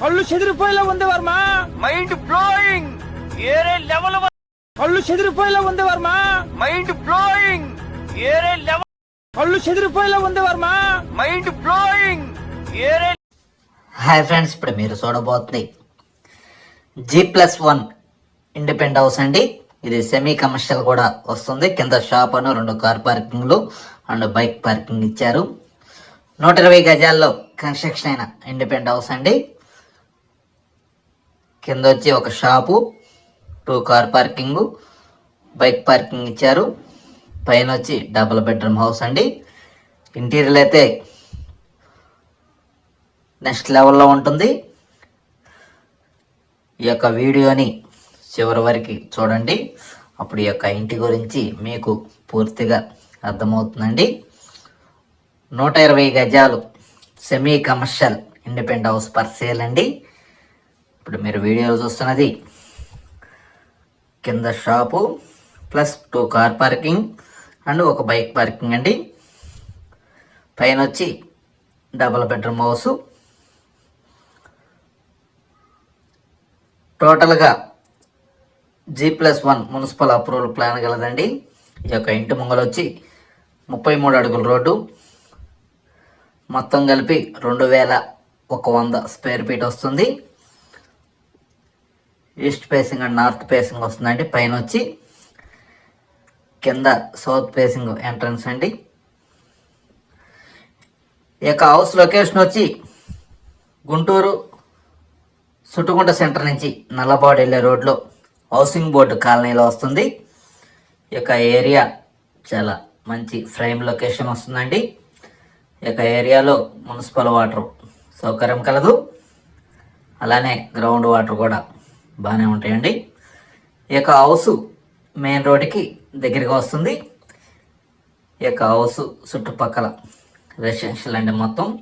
కళ్ళు చెదిరిపోయేలా ఉంది వర్మ. మైండ్ బ్లోయింగ్ ఏరే లెవెల్ కళ్ళు చెదిరిపోయేలా ఉంది వర్మ. మైండ్ బ్లోయింగ్ ఏరే లెవెల్ కళ్ళు చెదిరిపోయేలా ఉంది వర్మ. మైండ్ బ్లోయింగ్ ఏరే హాయ్ ఫ్రెండ్స్ ఇప్పుడు మీరు చూడబోతుంది G plus one independent house అండి. ఇది సెమీ కమర్షియల్ కూడా వస్తుంది. కింద షాప్ అను రెండు కార్ పార్కింగ్లు అండ్ బైక్ పార్కింగ్ ఇచ్చారు. నూట ఇరవై గజాల్లో కన్స్ట్రక్షన్ అయిన ఇండిపెండెంట్ హౌస్ అండి. కింద వచ్చి ఒక shop two car parking bike parking ఇచ్చారు. పైన వచ్చి డబుల్ బెడ్రూమ్ హౌస్ అండి. ఇంటీరియర్ అయితే నెక్స్ట్ లెవెల్లో ఉంటుంది. ఈ యొక్క వీడియోని చివరి వరకు చూడండి. అప్పుడు ఈ యొక్క ఇంటి గురించి మీకు పూర్తిగా అర్థమవుతుందండి. నూట ఇరవై గజాలు semi commercial independent house per sale అండి. ఇప్పుడు మీరు వీడియోలో చూస్తున్నది కింద shop plus two car parking and ఒక బైక్ పార్కింగ్ అండి. పైన వచ్చి డబుల్ బెడ్రూమ్ హౌస్. టోటల్గా G plus one municipal approval plan కలదండి ఈ యొక్క ఇంటి ముంగలు వచ్చి ముప్పై మూడు అడుగుల రోడ్డు. మొత్తం కలిపి రెండు వేల ఒక వంద స్క్వేర్ ఫీట్ వస్తుంది. East facing and north facing వస్తుందండి. పైన వచ్చి కింద సౌత్ ఫేసింగ్ ఎంట్రన్స్ అండి. ఈ యొక్క హౌస్ లొకేషన్ వచ్చి గుంటూరు సుట్టుకుంట సెంటర్ నుంచి నల్లబాడు వెళ్ళే రోడ్లో హౌసింగ్ బోర్డు కాలనీలో వస్తుంది. ఈ యొక్క ఏరియా చాలా మంచి ఫ్రేమ్ లొకేషన్ వస్తుందండి. ఈ యొక్క ఏరియాలో మున్సిపల్ వాటర్ సౌకర్యం కలదు. అలానే గ్రౌండ్ వాటర్ కూడా బాగానే ఉంటాయండి. ఈ యొక్క హౌస్ మెయిన్ రోడ్డుకి దగ్గరగా వస్తుంది. ఈ యొక్క హౌస్ చుట్టుపక్కల రెసిడెన్షియల్ అండి మొత్తం.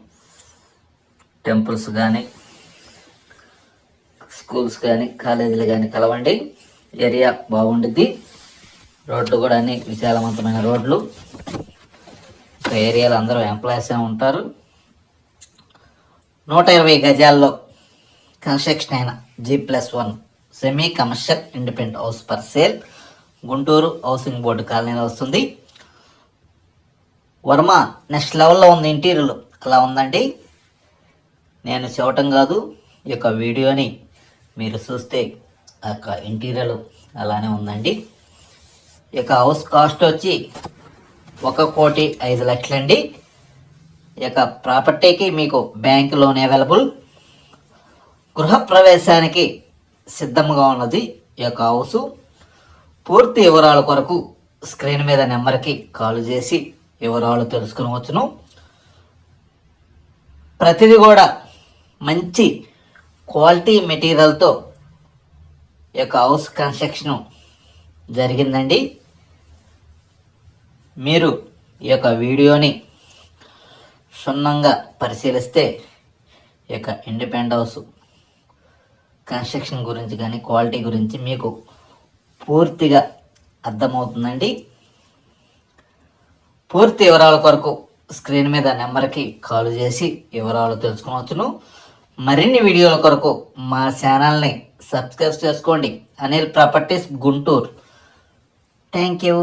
టెంపుల్స్ కానీ స్కూల్స్ కానీ కాలేజీలు కానీ కలవండి. ఏరియా బాగుండిద్ది. రోడ్లు కూడా అన్ని విశాలవంతమైన రోడ్లు. ఏరియాలో అందరూ ఎంప్లాయీస్ ఉంటారు. నూట ఇరవై గజాల్లో కన్స్ట్రక్షన్ అయిన G plus one semi commercial independent house per sale Guntur housing board కాలనీలో వస్తుంది. వర్మ నెక్స్ట్ లెవెల్లో ఉంది ఇంటీరియర్ అలా ఉందండి. నేను చూడటం కాదు ఈ యొక్క వీడియోని మీరు చూస్తే ఆ యొక్క ఇంటీరియర్ అలానే ఉందండి. ఈ యొక్క హౌస్ కాస్ట్ వచ్చి ఒక కోటి ఐదు లక్షలండి. ఈ యొక్క ప్రాపర్టీకి మీకు బ్యాంక్ లోన్ అవైలబుల్ గృహప్రవేశానికి సిద్ధంగా ఉన్నది ఈ యొక్క హౌసు. పూర్తి వివరాల కొరకు స్క్రీన్ మీద నెంబర్కి కాల్ చేసి వివరాలు తెలుసుకునవచ్చును ప్రతిదీ కూడా మంచి క్వాలిటీ మెటీరియల్తో ఈ యొక్క హౌస్ కన్స్ట్రక్షన్ జరిగిందండి. మీరు ఈ యొక్క వీడియోని క్షుణ్ణంగా పరిశీలిస్తే ఈ యొక్క ఇండిపెండ్ హౌస్ కన్స్ట్రక్షన్ గురించి కానీ క్వాలిటీ గురించి మీకు పూర్తిగా అర్థమవుతుందండి. పూర్తి వివరాల కొరకు స్క్రీన్ మీద నెంబర్కి కాల్ చేసి వివరాలు తెలుసుకోవచ్చును మరిన్ని వీడియోల కొరకు మా ఛానల్ని సబ్స్క్రైబ్ చేసుకోండి. Anil properties Guntur. Thank you.